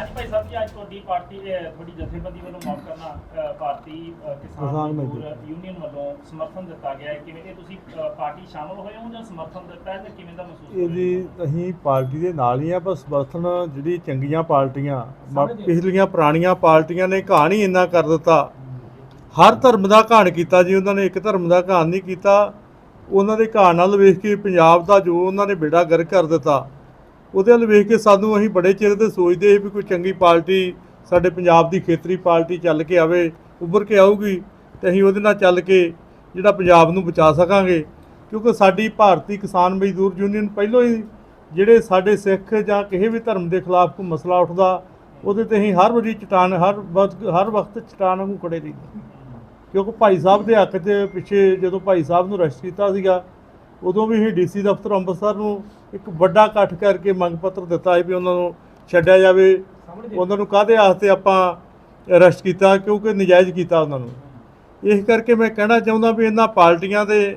ਹਾਂਜੀ ਭਾਈ ਸਾਹਿਬ ਜੀ ਅੱਜ ਤੁਹਾਡੀ ਪਾਰਟੀ ਅਹ, ਤੁਹਾਡੀ ਜਥੇਬੰਦੀ ਵੱਲੋਂ ਮਾਫ ਕਰਨਾ ਅਹ, ਭਾਰਤੀ ਅਹ, ਕਿਸਾਨ ਕਿਸਾਨ ਮਜ਼ਦੂਰ ਮਜ਼ਦੂਰ। ਯੂਨੀਅਨ ਵੱਲੋਂ ਸਮਰਥਨ ਦਿੱਤਾ ਗਿਆ ਹੈ। ਕਿਵੇਂ ਇਹ ਤੁਸੀਂ ਅਹ, ਪਾਰਟੀ ਸ਼ਾਮਲ ਹੋਏ ਹੋ ਜਾਂ ਸਮਰਥਨ ਦਿੱਤਾ ਹੈ ਤੇ ਕਿਵੇਂ ਦਾ ਮਹਿਸੂਸ ਇਹ ਜੀ ਅਸੀਂ ਪਾਰਟੀ ਦੇ ਨਾਲ ਹੀ ਆ ਪਰ ਸਮਰਥਨ ਜਿਹੜੀ ਚੰਗੀਆਂ ਪਾਰਟੀਆਂ ਪਿਛਲੀਆਂ ਪੁਰਾਣੀਆਂ ਪਾਰਟੀਆਂ ਨੇ ਘਾਣ ਹੀ ਇੰਨਾ ਕਰ ਦਿੱਤਾ। ਹਰ ਧਰਮ ਦਾ ਘਾਣ ਕੀਤਾ ਜੀ ਉਹਨਾਂ ਨੇ ਇੱਕ ਧਰਮ ਦਾ ਘਾਣ ਨਹੀਂ ਕੀਤਾ। ਉਹਨਾਂ ਦੇ ਘਾਣ ਨਾਲ ਵੇਖ ਕੇ ਪੰਜਾਬ ਦਾ ਜੋ ਉਹਨਾਂ ਨੇ ਬੇੜਾ ਗਰਕ ਕਰ ਦਿੱਤਾ। ਉਹਦੇ ਵੱਲ ਵੇਖ ਕੇ ਸਾਨੂੰ ਅਸੀਂ ਬੜੇ ਚਿਰ 'ਤੇ ਸੋਚਦੇ ਸੀ ਵੀ ਕੋਈ ਚੰਗੀ ਪਾਰਟੀ ਸਾਡੇ ਪੰਜਾਬ ਦੀ ਖੇਤਰੀ ਪਾਰਟੀ ਚੱਲ ਕੇ ਆਵੇ, ਉੱਭਰ ਕੇ ਆਊਗੀ ਤੇ ਅਸੀਂ ਉਹਦੇ ਨਾਲ ਚੱਲ ਕੇ ਜਿਹੜਾ ਪੰਜਾਬ ਨੂੰ ਬਚਾ ਸਕਾਂਗੇ। ਕਿਉਂਕਿ ਸਾਡੀ ਭਾਰਤੀ ਕਿਸਾਨ ਮਜ਼ਦੂਰ ਯੂਨੀਅਨ ਪਹਿਲਾਂ ਹੀ ਜਿਹੜੇ ਸਾਡੇ ਸਿੱਖ ਜਾਂ ਕਿਸੇ ਵੀ ਧਰਮ ਦੇ ਖਿਲਾਫ ਕੋਈ ਮਸਲਾ ਉੱਠਦਾ, ਉਹਦੇ ਤੇ ਅਸੀਂ ਹਰ ਵਾਰੀ ਚਟਾਨ, ਹਰ ਵਕਤ ਹਰ ਵਕਤ ਚਟਾਨ ਵਾਂਗੂ ਖੜੇ ਰਹੀਦੇ। ਕਿਉਂਕਿ ਭਾਈ ਸਾਹਿਬ ਦੇ ਹੱਕ 'ਚ ਪਿੱਛੇ ਜਦੋਂ ਭਾਈ ਸਾਹਿਬ ਨੂੰ ਅਰੈਸਟ ਕੀਤਾ ਸੀਗਾ ਉਦੋਂ ਵੀ ਅਸੀਂ ਡੀਸੀ ਦਫ਼ਤਰ ਅੰਮ੍ਰਿਤਸਰ ਨੂੰ ਇੱਕ ਵੱਡਾ ਇਕੱਠ ਕਰਕੇ ਮੰਗ ਪੱਤਰ ਦਿੱਤਾ ਸੀ ਵੀ ਉਹਨਾਂ ਨੂੰ ਛੱਡਿਆ ਜਾਵੇ। ਉਹਨਾਂ ਨੂੰ ਕਾਹਦੇ ਵਾਸਤੇ ਆਪਾਂ ਅਰੈਸਟ ਕੀਤਾ ਕਿਉਂਕਿ ਨਜਾਇਜ਼ ਕੀਤਾ ਉਹਨਾਂ ਨੂੰ। ਇਸ ਕਰਕੇ ਮੈਂ ਕਹਿਣਾ ਚਾਹੁੰਦਾ ਵੀ ਇਹਨਾਂ ਪਾਰਟੀਆਂ ਦੇ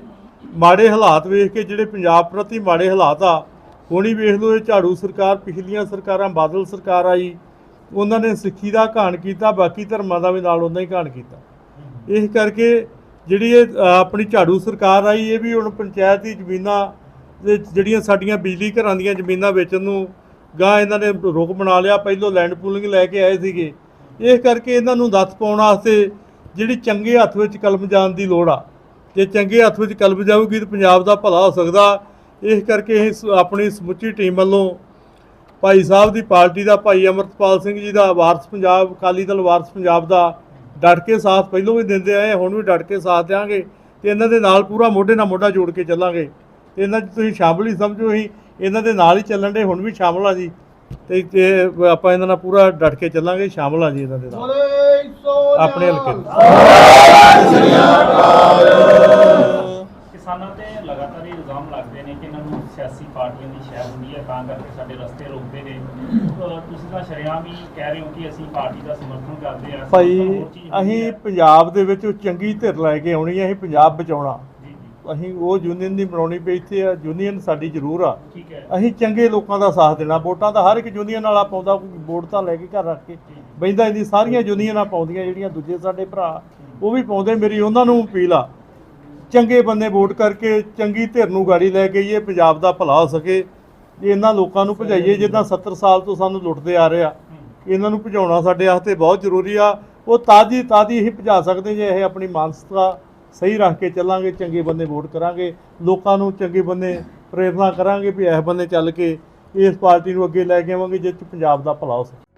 ਮਾੜੇ ਹਾਲਾਤ ਵੇਖ ਕੇ ਜਿਹੜੇ ਪੰਜਾਬ ਪ੍ਰਤੀ ਮਾੜੇ ਹਾਲਾਤ ਆ ਹੁਣੀ ਵੇਖ ਲਓ ਇਹ ਝਾੜੂ ਸਰਕਾਰ ਪਿਛਲੀਆਂ ਸਰਕਾਰਾਂ ਬਾਦਲ ਸਰਕਾਰ ਆਈ ਉਹਨਾਂ ਨੇ ਸਿੱਖੀ ਦਾ ਘਾਣ ਕੀਤਾ ਬਾਕੀ ਧਰਮਾਂ ਦਾ ਵੀ ਨਾਲ ਉਹਨਾਂ ਹੀ ਘਾਣ ਕੀਤਾ। ਇਸ ਕਰਕੇ ਜਿਹੜੀ ਇਹ ਆਪਣੀ ਝਾੜੂ ਸਰਕਾਰ ਆਈ, ਇਹ ਵੀ ਹੁਣ ਪੰਚਾਇਤ ਦੀ ਜ਼ਮੀਨਾਂ ਜਿਹੜੀਆਂ ਸਾਡੀਆਂ ਬਿਜਲੀ ਘਰਾਂ ਦੀਆਂ ਜ਼ਮੀਨਾਂ ਵੇਚਣ ਨੂੰ ਗਾਂ ਇਹਨਾਂ ਨੇ ਰੁਕ ਬਣਾ ਲਿਆ, ਪਹਿਲੋਂ ਲੈਂਡ ਪੂਲਿੰਗ ਲੈ ਕੇ ਆਏ ਸੀਗੇ। ਇਸ ਕਰਕੇ ਇਹਨਾਂ ਨੂੰ ਦੱਸ ਪਾਉਣ ਵਾਸਤੇ ਜਿਹੜੀ ਚੰਗੇ ਹੱਥ ਵਿੱਚ ਕਲਮ ਜਾਣ ਦੀ ਲੋੜ ਆ। ਜੇ ਚੰਗੇ ਹੱਥ ਵਿੱਚ ਕਲਮ ਜਾਊਗੀ ਤਾਂ ਪੰਜਾਬ ਦਾ ਭਲਾ ਹੋ ਸਕਦਾ। ਇਸ ਕਰਕੇ ਇਹ ਆਪਣੀ ਸਮੁੱਚੀ ਟੀਮ ਵੱਲੋਂ ਭਾਈ ਸਾਹਿਬ ਦੀ ਪਾਰਟੀ ਦਾ, ਭਾਈ ਅਮਰਤਪਾਲ ਸਿੰਘ ਜੀ ਦਾ, ਵਾਰਸ ਪੰਜਾਬ, ਅਕਾਲੀ ਦਲ ਵਾਰਸ ਪੰਜਾਬ ਦਾ ਡਟ ਕੇ ਸਾਥ ਪਹਿਲੋਂ ਵੀ ਦਿੰਦੇ ਆਏ ਹੁਣ ਵੀ ਡਟ ਕੇ ਸਾਥ ਦਿਆਂਗੇ ਤੇ ਇਹਨਾਂ ਦੇ ਨਾਲ ਪੂਰਾ ਮੋਢੇ ਨਾਲ ਮੋਢਾ ਜੋੜ ਕੇ ਚੱਲਾਂਗੇ। ਤੇ ਇਹਨਾਂ 'ਚ ਤੁਸੀਂ ਸ਼ਾਮਲ ਹੀ ਸਮਝੋ ਅਸੀਂ ਇਹਨਾਂ ਦੇ ਨਾਲ ਹੀ ਚੱਲਣ ਦੇ ਹੁਣ ਵੀ ਸ਼ਾਮਲ ਆ ਜੀ। ਤੇ ਆਪਾਂ ਇਹਨਾਂ ਨਾਲ ਪੂਰਾ ਡਟ ਕੇ ਚੱਲਾਂਗੇ ਸ਼ਾਮਲ ਆ ਜੀ ਇਹਨਾਂ ਦੇ ਨਾਲ। ਆਪਣੇ ਹਲਕੇ। ਕਿਸਾਨਾਂ ਤੇ ਲਗਾਤਾਰ ਇਲਜ਼ਾਮ ਲੱਗਦੇ ਨੇ ਕਿ ਇਹਨਾਂ ਨੂੰ ਸਿਆਸੀ ਪਾਰਟੀਆਂ ਦੀ ਸ਼ਹਿ ਹੁੰਦੀ ਹੈ ਤਾਂ ਕਰਕੇ ਸਾਡੇ ਰਸਤੇ ਰੋਕਦੇ ਨੇ। ਤੁਸੀਂ ਤਾਂ ਸ਼ਰੇਆਮ ਹੀ ਕਹਿ ਰਹੇ ਹੋ ਕਿ ਅਸੀਂ ਪਾਰਟੀ ਦਾ ਸਮਰਥਨ ਕਰਦੇ ਆ ਭਾਈ ਅਸੀਂ। ਪੰਜਾਬ ਦੇ ਵਿੱਚ ਚੰਗੀ ਧਿਰ ਲੈ ਕੇ ਆਉਣੀ ਹੈ ਅਸੀਂ ਪੰਜਾਬ ਬਚਾਉਣਾ। ਅਸੀਂ ਉਹ ਯੂਨੀਅਨ ਦੀ ਬਣਾਉਣੀ ਪਈ ਇੱਥੇ ਆ ਯੂਨੀਅਨ ਸਾਡੀ ਜ਼ਰੂਰ ਆ। ਠੀਕ ਹੈ। ਅਸੀਂ ਚੰਗੇ ਲੋਕਾਂ ਦਾ ਸਾਥ ਦੇਣਾ ਵੋਟਾਂ ਤਾਂ ਹਰ ਇੱਕ ਯੂਨੀਅਨ ਵਾਲਾ ਪਾਉਂਦਾ ਕੋਈ ਵੋਟ ਤਾਂ ਲੈ ਕੇ ਘਰ ਰੱਖ ਕੇ। ਬੈਂਦਾ ਇਹਦੀ ਸਾਰੀਆਂ ਯੂਨੀਅਨਾਂ ਪਾਉਂਦੀਆਂ ਜਿਹੜੀਆਂ ਦੂਜੇ ਸਾਡੇ ਭਰਾ ਉਹ ਵੀ ਪਾਉਂਦੇ ਮੇਰੀ ਉਹਨਾਂ ਨੂੰ ਅਪੀਲ ਆ। ਚੰਗੇ ਬੰਦੇ ਵੋਟ ਕਰਕੇ ਚੰਗੀ ਧਿਰ ਨੂੰ ਗਾੜੀ ਲੈ ਕੇ ਇਹ ਪੰਜਾਬ ਦਾ ਭਲਾ ਹੋ ਸਕੇ। ਜੇ ਇਹਨਾਂ ਲੋਕਾਂ ਨੂੰ ਭਜਾਈਏ ਜਿੱਦਾਂ 70 ਸਾਲ ਤੋਂ ਸਾਨੂੰ ਲੁੱਟਦੇ ਆ ਰਹੇ ਆ ਇਹਨਾਂ ਨੂੰ ਭਜਾਉਣਾ ਸਾਡੇ ਵਾਸਤੇ ਬਹੁਤ ਜ਼ਰੂਰੀ ਆ। ਉਹ ਤਾਜੀ ਤਾਜੀ ਹੀ ਭਜਾ ਸਕਦੇ ਜੇ ਇਹ ਆਪਣੀ ਮਾਨਸਿਕਤਾ ਸਹੀ ਰੱਖ ਕੇ ਚੱਲਾਂਗੇ ਚੰਗੇ ਬੰਦੇ ਵੋਟ ਕਰਾਂਗੇ ਲੋਕਾਂ ਨੂੰ ਚੰਗੇ ਬੰਦੇ ਪ੍ਰੇਰਨਾ ਕਰਾਂਗੇ ਵੀ ਇਸ ਬੰਦੇ ਚੱਲ ਕੇ ਇਸ ਪਾਰਟੀ ਨੂੰ ਅੱਗੇ ਲੈ ਕੇ ਆਵਾਂਗੇ ਜਿਸ 'ਚ ਪੰਜਾਬ ਦਾ ਭਲਾ ਹੋ ਸਕੇ।